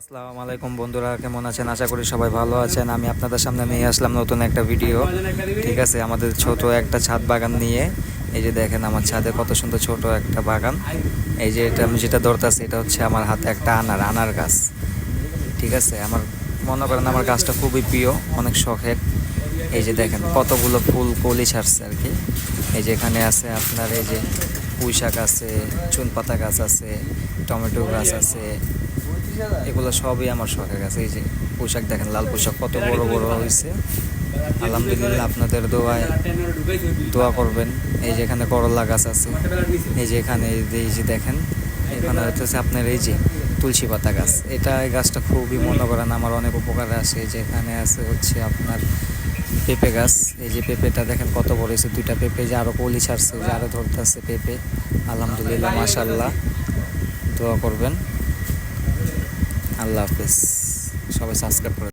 আসসালামু আলাইকুম বন্ধুরা, কেমন আছেন? আশা করি সবাই ভালো আছেন। আমি আপনাদের সামনে নিয়ে আসলাম নতুন একটা ভিডিও। ঠিক আছে, আমাদের ছোট একটা ছাদ বাগান নিয়ে। এই যে দেখেন আমার ছাদে কত সুন্দর ছোট একটা বাগান। এই যে এটা আমি যেটা ধরতেছি, এটা হচ্ছে আমার হাতে একটা আনার আনার গাছ। ঠিক আছে, আমার মনে করেন আমার গাছটা খুবই প্রিয়, অনেক শখের। এই যে দেখেন, কতগুলো ফুল কলি ছাড়ছে আর কি। এই যে এখানে আছে আপনার এই যে পুঁই শাক আছে চুন পাতা গাছ আছে, টমেটো গাছ আছে এগুলো সবই আমার শখের কাছে এই যে পোশাক দেখেন লাল পোশাক কত বড় বড় হয়েছে আলহামদুলিল্লাহ আপনাদের দোয়ায় দোয়া করবেন এই যে এখানে করলা গাছ আছে এই যে এখানে এই যে- দেখেন এখানে হচ্ছে আপনার এই যে তুলসী পাতা গাছ এটা এই গাছটা খুবই মনে করেন আমার অনেক উপকারে আসে এই যে এখানে আছে হচ্ছে আপনার পেঁপে গাছ এই যে পেঁপেটা দেখেন কত বড় হয়েছে দুইটা পেঁপে যে আরও কলি ছাড়ছে যে আরও ধরতে আছে পেঁপে আলহামদুলিল্লাহ মাশাল্লাহ দোয়া করবেন আল্লাহ হাফেজ। সবাই সাবস্ক্রাইব করে